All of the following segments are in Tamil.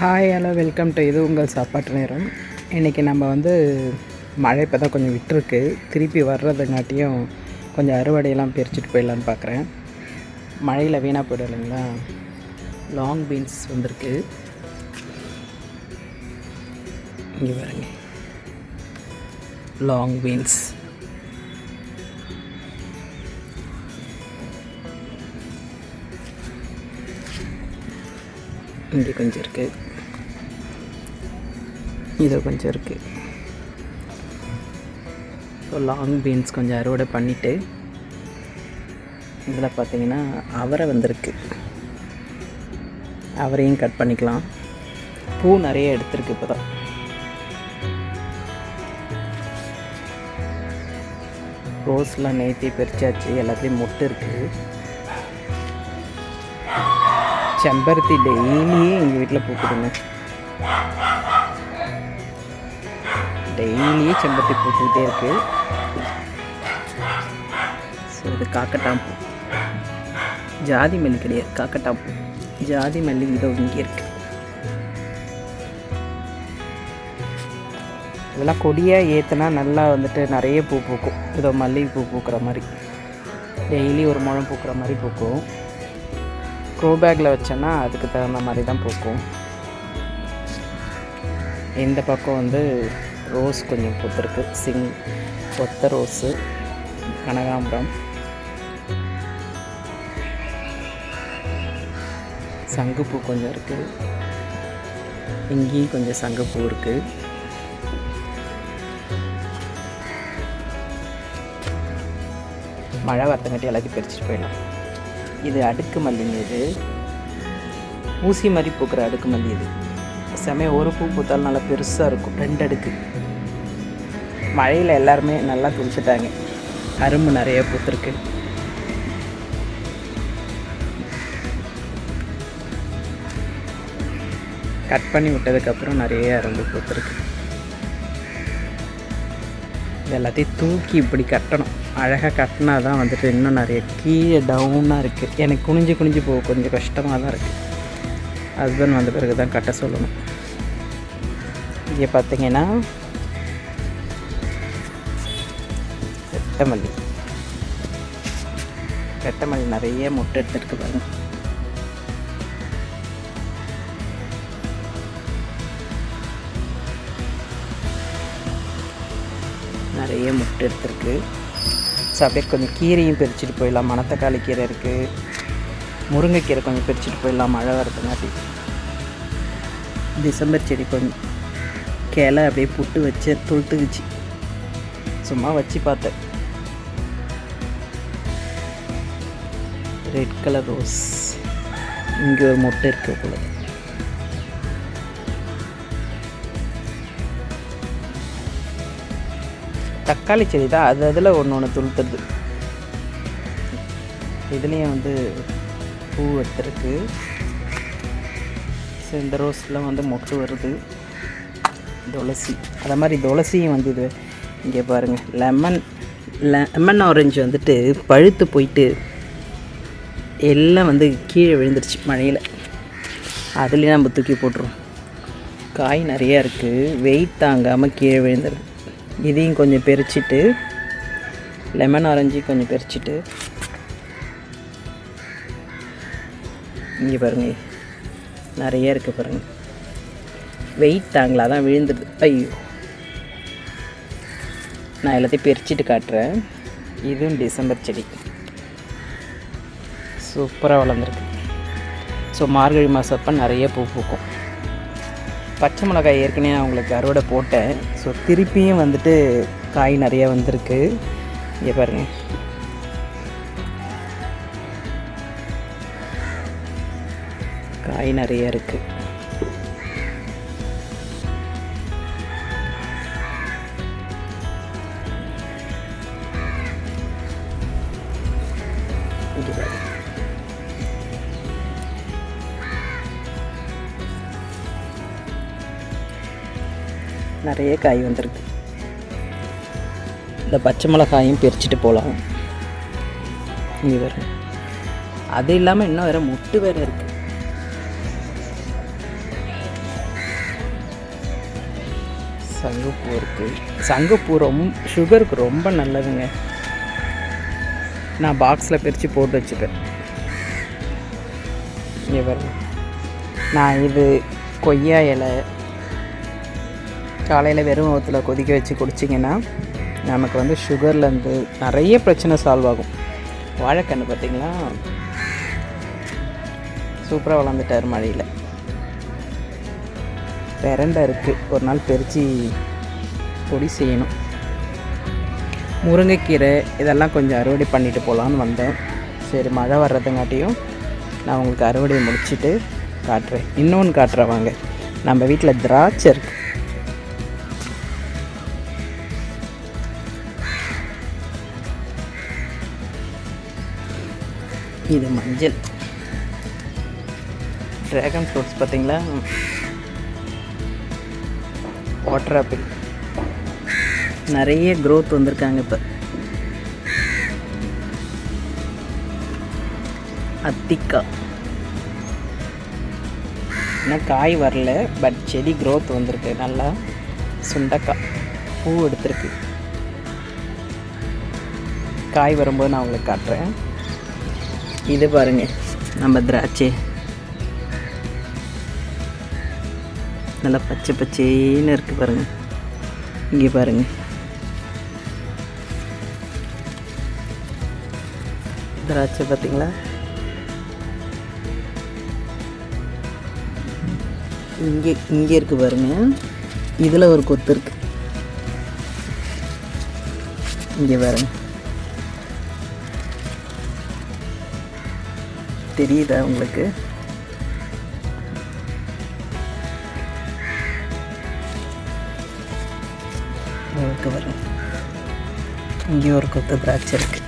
ஹாய் ஹலோ வெல்கம் டு இது உங்கள் சாப்பாட்டு நேரம். இன்றைக்கி நம்ம வந்து மழை இப்போ தான் கொஞ்சம் விட்டுருக்கு. திருப்பி வர்றதுங்காட்டியும் கொஞ்சம் அறுவடையெல்லாம் பிரிச்சுட்டு போயிடலான்னு பார்க்குறேன் மழையில் வீணாக போய்டும் இல்லைங்களா? லாங் பீன்ஸ் வந்திருக்கு. இங்கே பாருங்க. லாங் பீன்ஸ் இங்கே கொஞ்சம் இருக்குது இது கொஞ்சம் இருக்குது ஸோ லாங் பீன்ஸ் கொஞ்சம் அறுவடை பண்ணிவிட்டு இதில் பார்த்தீங்கன்னா அவரை வந்திருக்கு. அவரையும் கட் பண்ணிக்கலாம். பூ நிறைய எடுத்திருக்கு இப்போ தான் ரோஸ்லாம் நேற்றி பிரிச்சாச்சு எல்லாத்துலேயும் மொட்டு இருக்குது செம்பருத்தி டெய்லியே எங்கள் வீட்டில் பூக்குதுங்க டெய்லியே செம்பருத்தி பூத்துக்கிட்டே இருக்கு. ஸோ இது காக்கட்டாம்பூ. ஜாதி மல்லி கிடையாது காக்கட்டாம்பூ. ஜாதி மல்லி இதோ இங்கே இருக்கு. இதெல்லாம் கொடியாக ஏற்றுனா நல்லா வந்துட்டு நிறைய பூ பூக்கும். இதோ மல்லிகை பூ பூக்கிற மாதிரி. டெய்லி ஒரு முழம் பூக்கிற மாதிரி பூக்கும். க்ரோ பேக்கில் வச்சேன்னா அதுக்கு தகுந்த மாதிரி தான் பூக்கும். இந்த பக்கம் வந்து ரோஸ் கொஞ்சம் பூத்துருக்கு சிங் ஒத்த ரோஸு கனகாம்பரம். சங்குப்பூ கொஞ்சம் இருக்குது இங்கேயும் கொஞ்சம் சங்குப்பூ இருக்குது மழை வரத்தங்காட்டி எல்லாத்தையும் பிரிச்சுட்டு போயிடலாம். இது அடுக்கு மல்லிங்க இது ஊசி மாதிரி பூக்கிற அடுக்கு மல்லி இது. செமைய ஒரு பூ பூத்தாலும் நல்லா பெருசாக இருக்கும். ரெண்டு அடுக்கு. மழையில் எல்லாருமே நல்லா துளிச்சிட்டாங்க அரும்பு நிறைய பூத்துருக்கு. கட் பண்ணி விட்டதுக்கப்புறம் நிறைய அரும்பு பூத்துருக்கு. இது எல்லாத்தையும் தூக்கி இப்படி கட்டணும். அழகாக கட்டினா தான் வந்துட்டு இன்னும் நிறைய கீழே டவுனாக இருக்குது எனக்கு குனிஞ்சு குனிஞ்சு போக கொஞ்சம் கஷ்டமாக தான் இருக்குது ஹஸ்பண்ட் வந்த பிறகு தான் கட்ட சொல்லணும். இங்கே பார்த்தீங்கன்னா ரெட்டமல்லி ரெட்டமல்லி நிறைய முட்டை எடுத்துருக்கு பாருங்க. நிறைய முட்டை எடுத்துருக்கு. ஸோ அப்படியே கொஞ்சம் கீரையும் பிரிச்சுட்டு போயிடலாம். மணத்தக்காளி கீரை இருக்குது முருங்கைக்கீரை கொஞ்சம் பிரிச்சுட்டு போயிடலாம். மழை வரதுனாட்டி டிசம்பர் செடி கொஞ்சம் கிளை அப்படியே புட்டு வச்சு துளுத்துக்குச்சு. சும்மா வச்சு பார்த்தேன். ரெட் கலர் ரோஸ் இங்கே ஒரு மொட்டை இருக்கு போல. தக்காளி செடி தான் அது அதில் ஒன்று ஒன்று துளுத்துறது இதுலேயும் வந்து பூ எடுத்துருக்கு. ஸோ இந்த ரோஸில் வந்து மொட்டு வருது. துளசி. அதை மாதிரி துளசியும் வந்து இது இங்கே பாருங்கள் லெமன் லெமன் ஆரஞ்சு வந்துட்டு பழுத்து போயிட்டு எல்லாம் வந்து கீழே விழுந்துருச்சு மழையில். அதுலேயே நம்ம தூக்கி போட்டுருவோம். காய் நிறையா இருக்குது வெயிட் தாங்காமல் கீழே விழுந்துருது. இதையும் கொஞ்சம் பெரிச்சிட்டு லெமன் ஆரஞ்சு கொஞ்சம் பெரிச்சிட்டு இங்கே பாருங்க. நிறைய இருக்குது பாருங்கள் வெயிட் தாங்களா தான் விழுந்துடுது ஐயோ. நான் எல்லாத்தையும் பிரிச்சுட்டு காட்டுறேன். இதுவும் டிசம்பர் செடி. சூப்பராக வளர்ந்துருக்கு. ஸோ மார்கழி மாதப்போ நிறைய பூ பூக்கும். பச்சை மிளகாய் ஏற்கனவே நான் உங்களுக்கு அறுவடை போட்டேன். ஸோ திருப்பியும் வந்துட்டு காய் நிறைய வந்திருக்கு. இங்கே பாருங்கள் காய் நிறைய இருக்குது நிறைய காய் வந்திருக்கு. இந்த பச்சை மிளகாயும் பிரிச்சுட்டு போகலாம் இங்கே வரும் அது இல்லாமல் இன்னும் வேறு முட்டு வேறு இருக்குது சங்கப்பூ இருக்குது சங்கப்பூ ரொம்ப சுகருக்கு ரொம்ப நல்லதுங்க. நான் பாக்ஸில் பிரித்து போட்டு வச்சுப்பேன். இங்கே நான் இது கொய்யா இலை காலையில் வெறும் வகுத்தில் கொதிக்க வச்சு குடிச்சிங்கன்னா நமக்கு வந்து சுகர்லேருந்து நிறைய பிரச்சனை சால்வ் ஆகும். வாழைக்கன்று பார்த்திங்களா? சூப்பராக வளர்ந்துட்டார் மழையில். பெரண்டை இருக்குது ஒரு நாள் பறித்து பொடி செய்யணும். முருங்கைக்கீரை இதெல்லாம் கொஞ்சம் அறுவடை பண்ணிட்டு போகலான்னு வந்தேன். சரி மழை வர்றதுங்காட்டியும் நான் உங்களுக்கு அறுவடையை முடிச்சுட்டு காட்டுறேன். இன்னொன்று காட்டுறேன் வாங்க. நம்ம வீட்டில் திராட்சை இருக்குது இது மஞ்சள். ட்ராகன் ஃப்ரூட்ஸ் பார்த்தீங்களா? வாட்டர் ஆப்பிள் நிறைய க்ரோத் வந்திருக்காங்க இப்போ. அத்திக்காய் இன்னும் காய் வரல பட் செடி க்ரோத் வந்திருக்கு. நல்லா சுண்டக்காய். பூ எடுத்திருக்கு. காய் வரும்போது நான் உங்களுக்கு காட்டுறேன். இது பாருங்க. நம்ம திராட்சை. நல்லா பச்சை பச்சேன்னு இருக்கு பாருங்க. இங்கே பாருங்க. திராட்சை பார்த்தீங்களா இங்கே இங்கே இருக்கு பாருங்க. இதில் ஒரு கொத்து இருக்கு. இங்கே பாருங்கள் தெரியுதா உங்களுக்கு? உங்களுக்கு வரும். இங்கே ஒரு கொத்து திராட்சை இருக்கு.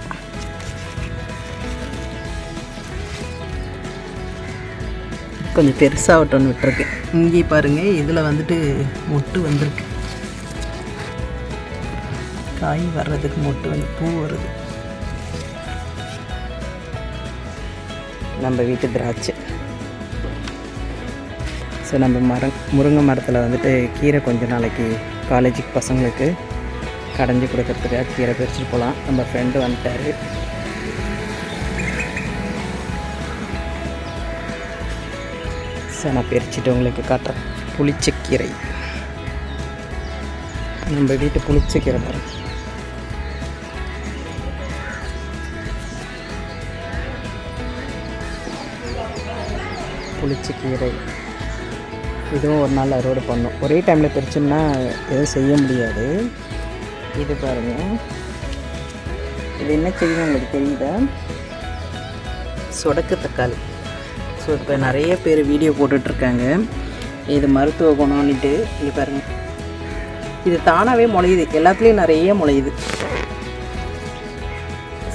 கொஞ்சம் பெருசாகட்டோன்னு விட்டுருக்கேன் இங்கே பாருங்க இதில் வந்துட்டு மொட்டு வந்திருக்கு. காய் வர்றதுக்கு மொட்டு வந்து பூ வருது. நம்ம வீட்டு திராட்சை. ஸோ நம்ம மரம் முருங்கை மரத்தில் வந்துட்டு கீரை கொஞ்ச நாளைக்கு காலேஜுக்கு பசங்களுக்கு கடைஞ்சி கொடுக்கறதுக்காக கீரை பறிச்சுட்டு போகலாம் நம்ம ஃப்ரெண்டு வந்துட்டார். ஸோ நான் பறிச்சுட்டு உங்களுக்கு காட்டுறேன். புளிச்சக்கீரை. நம்ம வீட்டு புளிச்சக்கீரை மரம் புளிச்சக்கீரை இதுவும் ஒரு நாள் அறுவடை பண்ணோம். ஒரே டைமில் பிரிச்சோம்னா எதுவும் செய்ய முடியாது. இது பாருங்கள் இது என்ன செய்யணும் உங்களுக்கு தெரியுதா? சொடக்கு தக்காளி. ஸோ இப்போ நிறைய பேர் வீடியோ போட்டுட்ருக்காங்க. இது மருத்துவ குணம்னுட்டு இது பாருங்கள் இது தானாகவே முளையுது. எல்லாத்துலேயும் நிறைய முளையுது.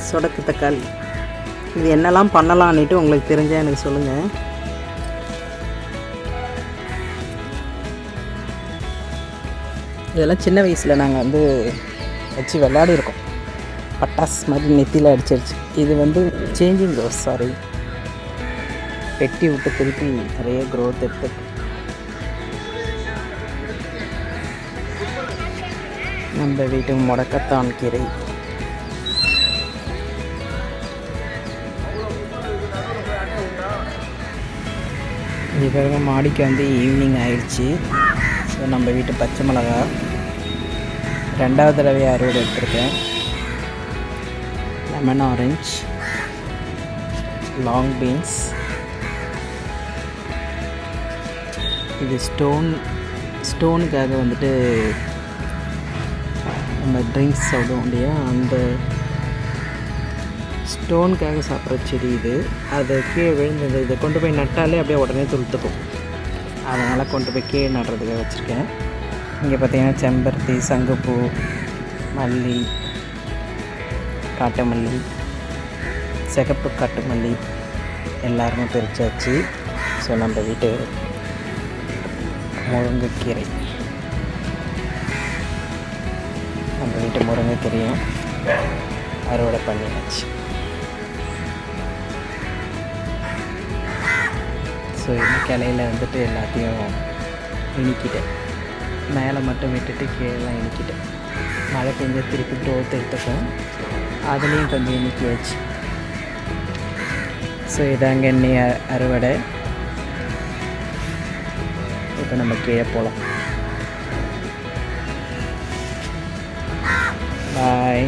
சொடக்கு தக்காளி. இது என்னெல்லாம் பண்ணலான்னுட்டு உங்களுக்கு தெரிஞ்சால் எனக்கு சொல்லுங்கள் இதெல்லாம் சின்ன வயசில் நாங்கள் வந்து வச்சு விளையாடி இருக்கோம் பட்டாஸ் மாதிரி நெத்தியில் அடிச்சிருச்சு. இது வந்து சேஞ்சிங் ரோஸ் சாரி பெட்டி விட்டு திருப்பி நிறைய க்ரோத் எடுத்துருக்கு. நம்ம வீட்டு முடக்கத்தான் கீரை. இது பிறகு மாடிக்கு வந்து ஈவினிங் ஆயிடுச்சு. ஸோ நம்ம வீட்டு பச்சை மிளகா ரெண்டாவது தடவை அறுவடை எடுத்திருக்கேன். லெமன் ஆரஞ்ச் லாங் பீன்ஸ் இது ஸ்டோன் ஸ்டோனுக்காக வந்துட்டு நம்ம ட்ரிங்க்ஸ் சாப்பிடுவோம் இல்லையா? அந்த ஸ்டோனுக்காக சாப்பிட்ற செடி இது. அது கீழே விழுந்தது. இதை கொண்டு போய் நட்டாலே அப்படியே உடனே துளுத்துக்கும். அதனால் கொண்டு போய் கீழே நடுறதுக்காக வச்சுருக்கேன். இங்கே பார்த்திங்கன்னா செம்பருத்தி சங்குப்பூ மல்லி காட்டுமல்லி சிகப்பு காட்டுமல்லி எல்லாருமே பிரித்தாச்சு ஸோ நம்ம வீட்டு முருங்கைக்கீரை. நம்ம வீட்டு முருங்கைக்கீரையும் அறுவடை பண்ணியாச்சு. ஸோ இந்த கிளையில் வந்துட்டு எல்லாத்தையும் இனிக்கிட்டேன். மேலே மட்டும் விட்டுட்டு கீழெல்லாம் இனிக்கிட்டேன் மழை பெஞ்ச திருப்பி க்ரோத் எடுத்துக்கும் அதுலேயும் கொஞ்சம் இனிக்கியாச்சு. ஸோ இதாங்க எண்ணெய் அறுவடை. இப்போ நம்ம கீழே போகலாம் பாய்